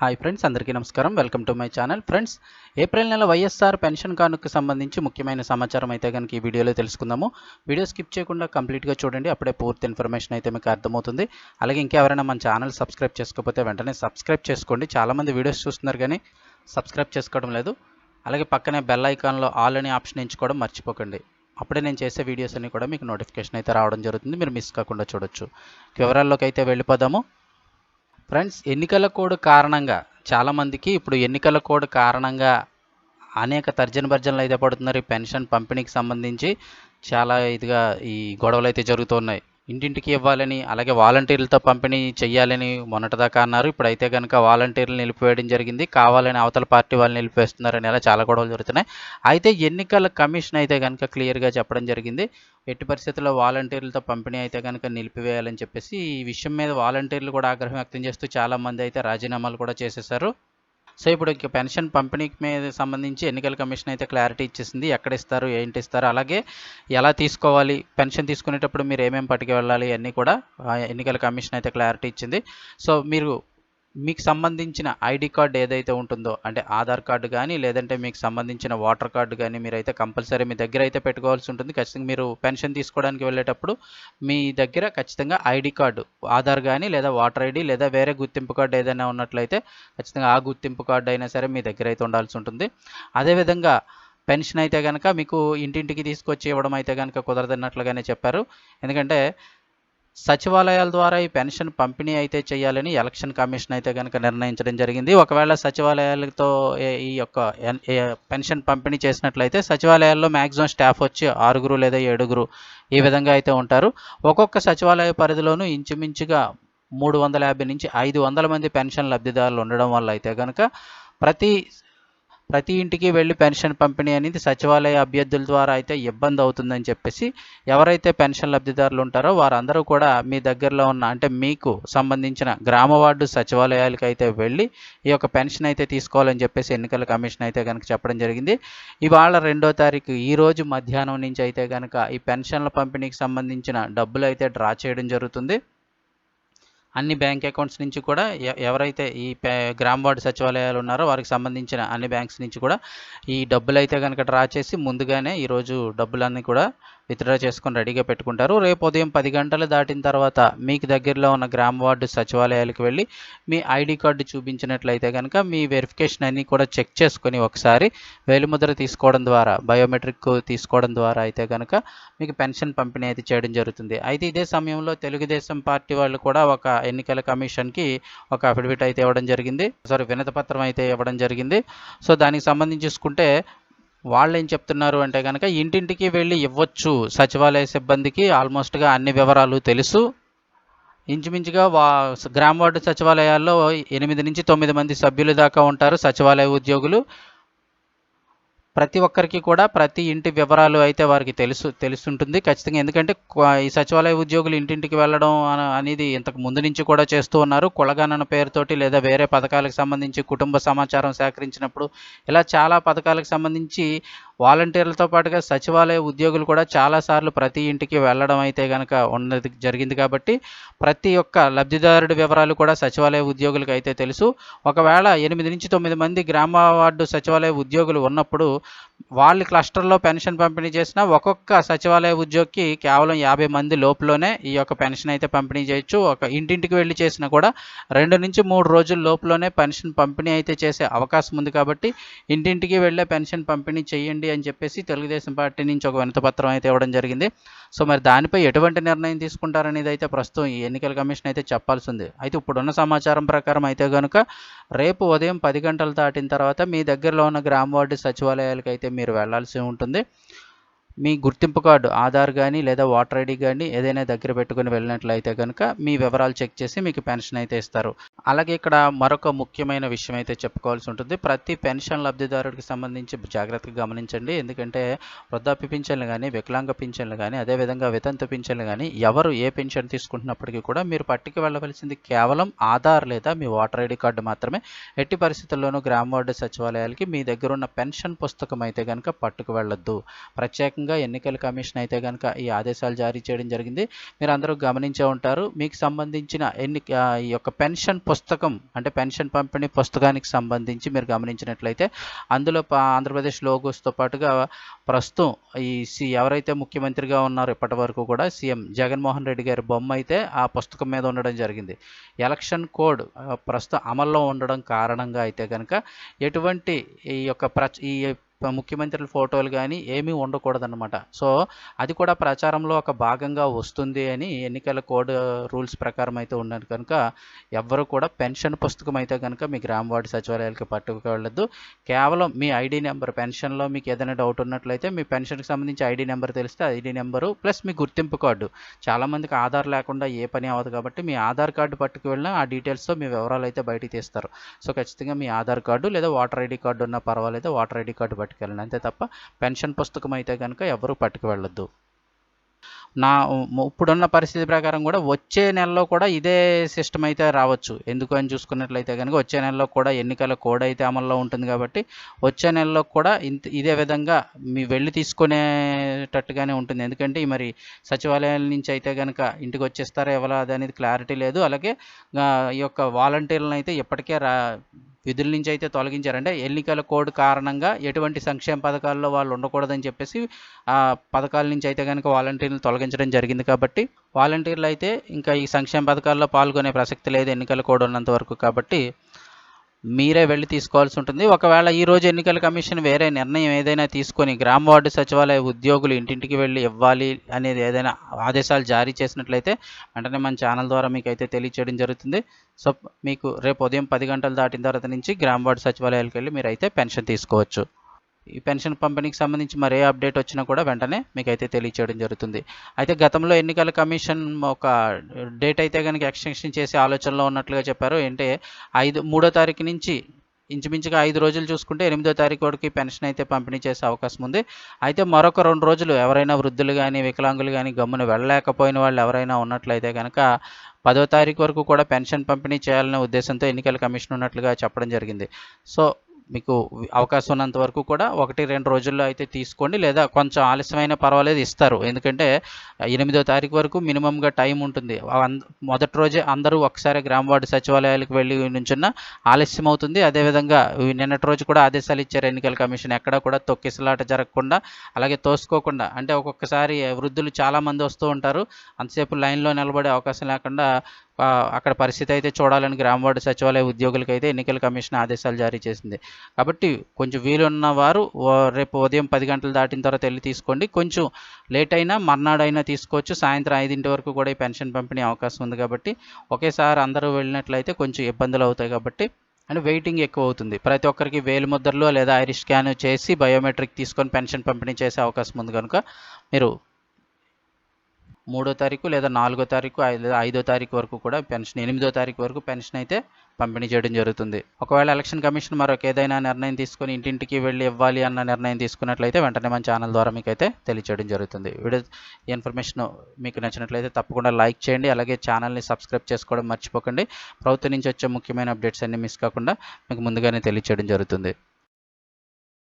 Hi friends అందరికీ నమస్కారం. Welcome to my channel. Friends April నెల వైఎస్ఆర్ పెన్షన్ కానుకకు సంబంధించి ముఖ్యమైన సమాచారం అయితే కనుక ఈ వీడియోలో తెలుసుకుందాము. వీడియో స్కిప్ చేయకుండా కంప్లీట్గా చూడండి అప్పుడే పూర్తి ఇన్ఫర్మేషన్ అయితే మీకు అర్థమవుతుంది. అలాగే ఇంకెవరైనా మన ఛానల్ సబ్స్క్రైబ్ చేసుకోకపోతే వెంటనే సబ్స్క్రైబ్ చేసుకోండి. చాలామంది వీడియోస్ చూస్తున్నారు కానీ సబ్స్క్రైబ్ చేసుకోవడం లేదు. అలాగే పక్కనే బెల్ ఐకాన్లో ఆల్ అనే ఆప్షన్ ఎంచుకోవడం మర్చిపోకండి. అప్పుడే నేను చేసే వీడియోస్ అన్ని కూడా మీకు నోటిఫికేషన్ అయితే రావడం జరుగుతుంది. మీరు మిస్ కాకుండా చూడొచ్చు. వివరాల్లోకి అయితే వెళ్ళిపోదాము. ఫ్రెండ్స్ ఎన్నికల కోడ్ కారణంగా చాలామందికి ఇప్పుడు ఎన్నికల కోడ్ కారణంగా అనేక తర్జన భర్జనలు అయితే పడుతున్నారు. ఈ పెన్షన్ పంపిణీకి సంబంధించి చాలా ఇదిగా ఈ గొడవలు అయితే జరుగుతున్నాయి. ఇంటింటికి ఇవ్వాలని అలాగే వాలంటీర్లతో పంపిణీ చేయాలని మొన్నటిదాకా అన్నారు. ఇప్పుడైతే కనుక వాలంటీర్లు నిలిపివేయడం జరిగింది. కావాలని అవతల పార్టీ వాళ్ళు నిలిపేస్తున్నారని అలా చాలా గొడవలు జరుగుతున్నాయి. అయితే ఎన్నికల కమిషన్ అయితే కనుక క్లియర్గా చెప్పడం జరిగింది. ఎట్టి పరిస్థితుల్లో వాలంటీర్లతో పంపిణీ అయితే కనుక నిలిపివేయాలని చెప్పేసి ఈ విషయం మీద వాలంటీర్లు కూడా ఆగ్రహం వ్యక్తం చేస్తూ చాలామంది అయితే రాజీనామాలు కూడా చేసేశారు సో ఇప్పుడు ఇంకా పెన్షన్ పంపిణీకి మీద సంబంధించి ఎన్నికల కమిషన్ అయితే క్లారిటీ ఇచ్చేసింది. ఎక్కడ ఇస్తారు ఏంటి ఇస్తారు అలాగే ఎలా తీసుకోవాలి పెన్షన్ తీసుకునేటప్పుడు మీరు ఏమేమి పట్టుకు వెళ్ళాలి అన్నీ కూడా ఎన్నికల కమిషన్ అయితే క్లారిటీ ఇచ్చింది. సో మీరు మీకు సంబంధించిన ఐడి కార్డ్ ఏదైతే ఉంటుందో అంటే ఆధార్ కార్డు కానీ లేదంటే మీకు సంబంధించిన వాటర్ కార్డు కానీ మీరైతే కంపల్సరీ మీ దగ్గర అయితే పెట్టుకోవాల్సి ఉంటుంది. ఖచ్చితంగా మీరు పెన్షన్ తీసుకోవడానికి వెళ్ళేటప్పుడు మీ దగ్గర ఖచ్చితంగా ఐడి కార్డు ఆధార్ కానీ లేదా వాటర్ ఐడి లేదా వేరే గుర్తింపు కార్డు ఏదైనా ఉన్నట్లయితే ఖచ్చితంగా ఆ గుర్తింపు కార్డు అయినా సరే మీ దగ్గర అయితే ఉండాల్సి ఉంటుంది. అదేవిధంగా పెన్షన్ అయితే కనుక మీకు ఇంటింటికి తీసుకొచ్చి ఇవ్వడం అయితే కనుక కుదరదన్నట్లుగానే చెప్పారు. ఎందుకంటే సచివాలయాల ద్వారా ఈ పెన్షన్ పంపిణీ అయితే చేయాలని ఎలక్షన్ కమిషన్ అయితే కనుక నిర్ణయించడం జరిగింది. ఒకవేళ సచివాలయాలతో ఈ యొక్క ఎన్- ఏ- పెన్షన్ పంపిణీ చేసినట్లయితే సచివాలయాల్లో మ్యాక్సిమం స్టాఫ్ వచ్చి ఆరుగురు లేదా ఏడుగురు ఈ విధంగా అయితే ఉంటారు. ఒక్కొక్క సచివాలయ పరిధిలోనూ ఇంచుమించుగా మూడు వందల యాభై నుంచి ఐదు వందల మంది పెన్షన్ లబ్ధిదారులు ఉండడం వల్ల అయితే కనుక ప్రతి ప్రతి ఇంటికి వెళ్ళి పెన్షన్ పంపిణీ అనేది సచివాలయ అభ్యర్థుల ద్వారా అయితే ఇబ్బంది అవుతుందని చెప్పేసి ఎవరైతే పెన్షన్ లబ్ధిదారులు ఉంటారో వారందరూ కూడా మీ దగ్గరలో ఉన్న అంటే మీకు సంబంధించిన గ్రామ వార్డు సచివాలయాలకు అయితే వెళ్ళి ఈ యొక్క పెన్షన్ అయితే తీసుకోవాలని చెప్పేసి ఎన్నికల కమిషన్ అయితే కనుక చెప్పడం జరిగింది. ఇవాళ రెండో తారీఖు ఈ రోజు మధ్యాహ్నం నుంచి అయితే కనుక ఈ పెన్షన్ల పంపిణీకి సంబంధించిన డబ్బులు అయితే డ్రా చేయడం జరుగుతుంది. అన్ని బ్యాంక్ అకౌంట్స్ నుంచి కూడా ఎ- ఎవరైతే ఈ గ్రామ వార్డు సచివాలయాలు ఉన్నారో వారికి సంబంధించిన అన్ని బ్యాంక్స్ నుంచి కూడా ఈ డబ్బులు అయితే కనుక డ్రా చేసి ముందుగానే ఈరోజు డబ్బులన్నీ కూడా విత్డ్రా చేసుకొని రెడీగా పెట్టుకుంటారు. రేపు ఉదయం పది గంటలు దాటిన తర్వాత మీకు దగ్గరలో ఉన్న గ్రామ వార్డు సచివాలయాలకు వెళ్ళి మీ ఐడి కార్డు చూపించినట్లయితే కనుక మీ వెరిఫికేషన్ అన్నీ కూడా చెక్ చేసుకొని ఒకసారి వేలిముద్ర తీసుకోవడం ద్వారా బయోమెట్రిక్ తీసుకోవడం ద్వారా అయితే కనుక మీకు పెన్షన్ పంపిణీ అయితే చేయడం జరుగుతుంది. అయితే ఇదే సమయంలో తెలుగుదేశం పార్టీ వాళ్ళు కూడా ఒక ఎన్నికల కమిషన్కి ఒక అఫిడవిట్ అయితే ఇవ్వడం జరిగింది. సారీ వినతపత్రం అయితే ఇవ్వడం జరిగింది. సో దానికి సంబంధించి చూసుకుంటే వాళ్ళు ఏం చెప్తున్నారు అంటే కనుక ఇంటింటికి వెళ్ళి ఇవ్వచ్చు సచివాలయ సిబ్బందికి ఆల్మోస్ట్గా అన్ని వివరాలు తెలుసు. ఇంచుమించుగా వా గ్రామ వార్డు సచివాలయాల్లో ఎనిమిది నుంచి తొమ్మిది మంది సభ్యులు దాకా ఉంటారు సచివాలయ ఉద్యోగులు. ప్రతి ఒక్కరికి కూడా ప్రతి ఇంటి వివరాలు అయితే వారికి తెలుసు తెలుసుంటుంది ఖచ్చితంగా. ఎందుకంటే ఈ సచివాలయ ఉద్యోగులు ఇంటింటికి వెళ్ళడం అనేది ఇంతకు ముందు నుంచి కూడా చేస్తూ ఉన్నారు. కులగణన పేరుతోటి లేదా వేరే పథకాలకు సంబంధించి కుటుంబ సమాచారం సేకరించినప్పుడు ఇలా చాలా పథకాలకు సంబంధించి వాలంటీర్లతో పాటుగా సచివాలయ ఉద్యోగులు కూడా చాలాసార్లు ప్రతి ఇంటికి వెళ్ళడం అయితే కనుక ఉన్నది జరిగింది కాబట్టి ప్రతి ఒక్క లబ్ధిదారుడి వివరాలు కూడా సచివాలయ ఉద్యోగులకు అయితే తెలుసు. ఒకవేళ ఎనిమిది నుంచి తొమ్మిది మంది గ్రామ వార్డు సచివాలయ ఉద్యోగులు ఉన్నప్పుడు వాళ్ళ క్లస్టర్లో పెన్షన్ పంపిణీ చేసిన ఒక్కొక్క సచివాలయ ఉద్యోగికి కేవలం యాభై మంది లోపులోనే ఈ యొక్క పెన్షన్ అయితే పంపిణీ చేయొచ్చు. ఒక ఇంటింటికి వెళ్ళి చేసినా కూడా రెండు నుంచి మూడు రోజుల లోపులోనే పెన్షన్ పంపిణీ అయితే చేసే అవకాశం ఉంది కాబట్టి ఇంటింటికి వెళ్ళే పెన్షన్ పంపిణీ చేయండి అని చెప్పేసి తెలుగుదేశం పార్టీ నుంచి ఒక వినతపత్రం అయితే ఇవ్వడం జరిగింది. సో మరి దానిపై ఎటువంటి నిర్ణయం తీసుకుంటారనేది అయితే ప్రస్తుతం ఈ ఎన్నికల కమిషన్ అయితే చెప్పాల్సి ఉంది అయితే ఇప్పుడున్న సమాచారం ప్రకారం అయితే కనుక రేపు ఉదయం పది గంటలు దాటిన తర్వాత మీ దగ్గరలో ఉన్న గ్రామ వార్డు సచివాలయాలకు అయితే మీరు వెళ్ళాల్సి ఉంటుంది. మీ గుర్తింపు కార్డు ఆధార్ కానీ లేదా వాటర్ ఐడి కానీ ఏదైనా దగ్గర పెట్టుకుని వెళ్ళినట్లయితే కనుక మీ వివరాలు చెక్ చేసి మీకు పెన్షన్ అయితే ఇస్తారు. అలాగే ఇక్కడ మరొక ముఖ్యమైన విషయం అయితే చెప్పుకోవాల్సి ఉంటుంది. ప్రతి పెన్షన్ లబ్ధిదారుడికి సంబంధించి జాగ్రత్తగా గమనించండి. ఎందుకంటే వృద్ధాప్య పింఛన్లు కానీ వికలాంగ పింఛన్లు కానీ అదేవిధంగా వితంతు పింఛన్లు కానీ ఎవరు ఏ పెన్షన్ తీసుకుంటున్నప్పటికీ కూడా మీరు పట్టుకు వెళ్ళవలసింది కేవలం ఆధార్ లేదా మీ వాటర్ ఐడి కార్డు మాత్రమే. ఎట్టి పరిస్థితుల్లోనూ గ్రామ వార్డు సచివాలయాలకి మీ దగ్గర ఉన్న పెన్షన్ పుస్తకం అయితే కనుక పట్టుకు వెళ్ళొద్దు. ప్రత్యేకంగా ముఖ్యంగా ఎన్నికల కమిషన్ అయితే కనుక ఈ ఆదేశాలు జారీ చేయడం జరిగింది. మీరు అందరూ గమనించే ఉంటారు. మీకు సంబంధించిన ఎన్ని ఈ యొక్క పెన్షన్ పుస్తకం అంటే పెన్షన్ పంపిణీ పుస్తకానికి సంబంధించి మీరు గమనించినట్లయితే అందులో ఆంధ్రప్రదేశ్ లోగోస్తో పాటుగా ప్రస్తుతం ఈ సి ఎవరైతే ముఖ్యమంత్రిగా ఉన్నారో ఇప్పటి వరకు కూడా సీఎం జగన్మోహన్ రెడ్డి గారి బొమ్మ అయితే ఆ పుస్తకం మీద ఉండడం జరిగింది. ఎలక్షన్ కోడ్ ప్రస్తుతం అమల్లో ఉండడం కారణంగా అయితే కనుక ఎటువంటి ఈ యొక్క ప్రచ ఈ ముఖ్యమంత్రుల ఫోటోలు కానీ ఏమీ ఉండకూడదన్నమాట. సో అది కూడా ప్రచారంలో ఒక భాగంగా వస్తుంది అని ఎన్నికల కోడ్ రూల్స్ ప్రకారం అయితే ఉన్నది కనుక ఎవ్వరు కూడా పెన్షన్ పుస్తకం అయితే కనుక మీ గ్రామ వార్డు సచివాలయాలకి పట్టుకెళ్ళద్దు కేవలం మీ ఐడి నెంబర్ పెన్షన్లో మీకు ఏదైనా డౌట్ ఉన్నట్లయితే మీ పెన్షన్కి సంబంధించి ఐడి నెంబర్ తెలిస్తే ఐడి నెంబరు ప్లస్ మీ గుర్తింపు కార్డు. చాలామందికి ఆధార్ లేకుండా ఏ పని అవ్వదు కాబట్టి మీ ఆధార్ కార్డు పట్టుకు వెళ్ళినా ఆ డీటెయిల్స్తో మీ వివరాలు అయితే బయటికి తీస్తారు. సో ఖచ్చితంగా మీ ఆధార్ కార్డు లేదా వాటర్ ఐడి కార్డు ఉన్నా పర్వాలేదు వాటర్ ఐడి కార్డు పట్టుకెళ్ళండి. అంతే తప్ప పెన్షన్ పుస్తకం అయితే కనుక ఎవరు పట్టుకు వెళ్ళొద్దు నా ఇప్పుడున్న పరిస్థితి ప్రకారం కూడా వచ్చే నెలలో కూడా ఇదే సిస్టమ్ అయితే రావచ్చు. ఎందుకు అని చూసుకున్నట్లయితే కనుక వచ్చే నెలలో కూడా ఎన్నికల కోడ్ అయితే అమల్లో ఉంటుంది కాబట్టి వచ్చే నెలలో కూడా ఇంత ఇదే విధంగా మీ వెళ్ళి తీసుకునేటట్టుగానే ఉంటుంది. ఎందుకంటే ఈ మరి సచివాలయాల నుంచి అయితే కనుక ఇంటికి వచ్చేస్తారా ఎవరా అది అనేది క్లారిటీ లేదు. అలాగే ఈ యొక్క వాలంటీర్లను అయితే ఇప్పటికే రా విధుల నుంచి అయితే తొలగించారంటే ఎన్నికల కోడ్ కారణంగా ఎటువంటి సంక్షేమ పథకాల్లో వాళ్ళు ఉండకూడదని చెప్పేసి ఆ పథకాల నుంచి అయితే కనుక వాలంటీర్లు తొలగించడం జరిగింది కాబట్టి వాలంటీర్లు అయితే ఇంకా ఈ సంక్షేమ పథకాల్లో పాల్గొనే ప్రసక్తి లేదు ఎన్నికల కోడ్ ఉన్నంత వరకు కాబట్టి మీరే వెళ్ళి తీసుకోవాల్సి ఉంటుంది. ఒకవేళ ఈ రోజు ఎన్నికల కమిషన్ వేరే నిర్ణయం ఏదైనా తీసుకొని గ్రామ వార్డు సచివాలయ ఉద్యోగులు ఇంటింటికి వెళ్ళి ఇవ్వాలి అనేది ఏదైనా ఆదేశాలు జారీ చేసినట్లయితే వెంటనే మన ఛానల్ ద్వారా మీకు అయితే తెలియచేయడం జరుగుతుంది. సో మీకు రేపు ఉదయం పది గంటలు దాటిన తర్వాత నుంచి గ్రామ వార్డు సచివాలయాలకు వెళ్ళి మీరు అయితే పెన్షన్ తీసుకోవచ్చు. ఈ పెన్షన్ పంపిణీకి సంబంధించి మరే అప్డేట్ వచ్చినా కూడా వెంటనే మీకు అయితే తెలియచేయడం జరుగుతుంది. అయితే గతంలో ఎన్నికల కమిషన్ ఒక డేట్ అయితే కనుక ఎక్స్టెన్షన్ చేసే ఆలోచనలో ఉన్నట్లుగా చెప్పారు. అంటే ఐదు మూడో తారీఖు నుంచి ఇంచుమించుగా ఐదు రోజులు చూసుకుంటే ఎనిమిదో తారీఖు వరకు పెన్షన్ అయితే పంపిణీ చేసే అవకాశం ఉంది. అయితే మరొక రెండు రోజులు ఎవరైనా వృద్ధులు కానీ వికలాంగులు కానీ గమ్మున వెళ్ళలేకపోయిన వాళ్ళు ఎవరైనా ఉన్నట్లయితే కనుక పదో తారీఖు వరకు కూడా పెన్షన్ పంపిణీ చేయాలనే ఉద్దేశంతో ఎన్నికల కమిషన్ ఉన్నట్లుగా చెప్పడం జరిగింది. సో మీకు అవకాశం ఉన్నంత వరకు కూడా ఒకటి రెండు రోజుల్లో అయితే తీసుకోండి. లేదా కొంచెం ఆలస్యమైన పర్వాలేదు ఇస్తారు. ఎందుకంటే ఎనిమిదో తారీఖు వరకు మినిమంగా టైం ఉంటుంది. మొదటి రోజే అందరూ ఒకసారి గ్రామ వార్డు సచివాలయాలకు వెళ్ళి నుంచున్న ఆలస్యం అవుతుంది అదేవిధంగా నిన్నటి రోజు కూడా ఆదేశాలు ఇచ్చారు ఎన్నికల కమిషన్. ఎక్కడ కూడా తొక్కిసలాట జరగకుండా అలాగే తోసుకోకుండా అంటే ఒక్కొక్కసారి వృద్ధులు చాలామంది వస్తూ ఉంటారు. అంతసేపు లైన్లో నిలబడే అవకాశం లేకుండా అక్కడ పరిస్థితి అయితే చూడాలని గ్రామ వార్డు సచివాలయ ఉద్యోగులకి అయితే ఎన్నికల కమిషన్ ఆదేశాలు జారీ చేసింది. కాబట్టి కొంచెం వీలున్న వారు రేపు ఉదయం పది గంటలు దాటిన తర్వాత వెళ్ళి తీసుకోండి. కొంచెం లేట్ అయినా మర్నాడైనా తీసుకోవచ్చు. సాయంత్రం ఐదింటి వరకు కూడా ఈ పెన్షన్ పంపిణీ అవకాశం ఉంది కాబట్టి ఒకేసారి అందరూ వెళ్ళినట్లయితే కొంచెం ఇబ్బందులు అవుతాయి కాబట్టి అండ్ వెయిటింగ్ ఎక్కువ అవుతుంది. ప్రతి ఒక్కరికి వేలు ముద్రలు లేదా ఐరిష్ స్కాన్ చేసి బయోమెట్రిక్ తీసుకొని పెన్షన్ పంపిణీ చేసే అవకాశం ఉంది కనుక మీరు మూడో తారీఖు లేదా నాలుగో తారీఖు లేదా ఐదో తారీఖు వరకు కూడా పెన్షన్ ఎనిమిదో తారీఖు వరకు పెన్షన్ అయితే పంపిణీ చేయడం జరుగుతుంది. ఒకవేళ ఎలక్షన్ కమిషన్ మరొక ఏదైనా నిర్ణయం తీసుకొని ఇంటింటికి వెళ్ళి ఇవ్వాలి అన్న నిర్ణయం తీసుకున్నట్లయితే వెంటనే మన ఛానల్ ద్వారా మీకు అయితే తెలియచేయడం జరుగుతుంది. వీడియో ఇన్ఫర్మేషన్ మీకు నచ్చినట్లయితే తప్పకుండా లైక్ చేయండి అలాగే ఛానల్ని సబ్స్క్రైబ్ చేసుకోవడం మర్చిపోకండి. ప్రభుత్వం నుంచి వచ్చే ముఖ్యమైన అప్డేట్స్ అన్ని మిస్ కాకుండా మీకు ముందుగానే తెలియచేయడం జరుగుతుంది.